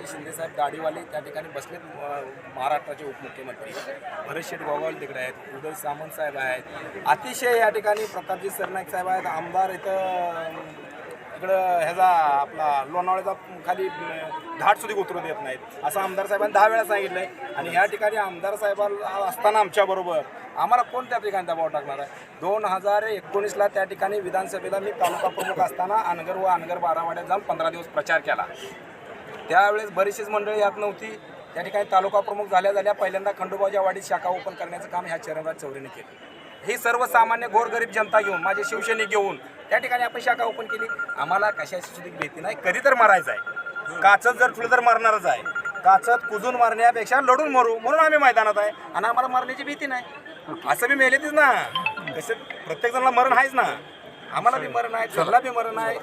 एकनाथजी शिंदेसाहेब गाडीवाले त्या ठिकाणी बसले महाराष्ट्राचे उपमुख्यमंत्री. भरत शेठ गोगावल तिकडे आहेत उदय सामंत साहेब आहेत. अतिशय या ठिकाणी प्रतापजी सरनाईक साहेब आहेत. आमदार इथं इकडं ह्याचा आपला लोणावळ्याचा खाली धाट सुधी उतरू देत नाहीत. असं आमदार साहेबांनी दहा वेळा आहे आणि ह्या ठिकाणी आमदार साहेबांना असताना आमच्याबरोबर आम्हाला कोण त्या ठिकाणी दबाव टाकणार आहे? दोन हजार एकोणीसला त्या ठिकाणी विधानसभेला मी तालुका प्रमुख असताना अनगर व अनगर बारावाड्यात जाऊन पंधरा दिवस प्रचार केला. त्यावेळेस बरीचशीच मंडळी यात नव्हती. त्या ठिकाणी तालुका प्रमुख झाल्या झाल्या पहिल्यांदा खंडोबाच्या वाडीत शाखा ओपन करण्याचं काम ह्या चरणराज चौधरीने केलं. ही सर्वसामान्य गोरगरीब जनता घेऊन माझे शिवसैनिक घेऊन त्या ठिकाणी आपण शाखा ओपन केली. आम्हाला कशाची सुद्धा भीती नाही. कधी तर मारायचं आहे. काचत जर ठुलं तर मारणारच आहे. काचत कुजून मारण्यापेक्षा लढून मरू. म्हणून आम्ही मैदानात आहे. आणि आम्हाला मारण्याची भीती नाही. असं बी मेलेतीच ना. कसं प्रत्येक जणाला मरण आहेच ना. आम्हाला बी मरण आहे त्याला बी मरण आहे.